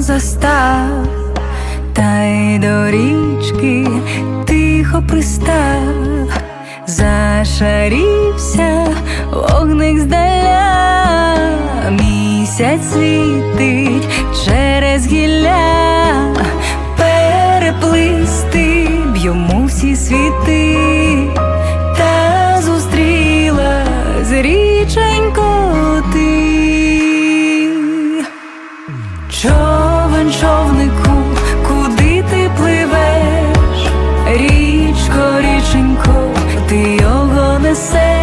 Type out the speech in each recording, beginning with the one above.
застав, та й до річки тихо пристав, зашарівся вогник здаля, місяць світить через гілля, переплисти б йому всі світи, say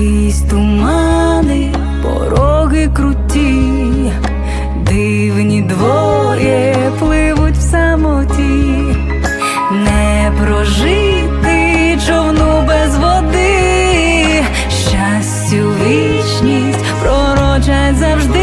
Крізь тумани, пороги круті, дивні двоє пливуть в самоті, не прожити човну без води, щастю вічність пророчать завжди.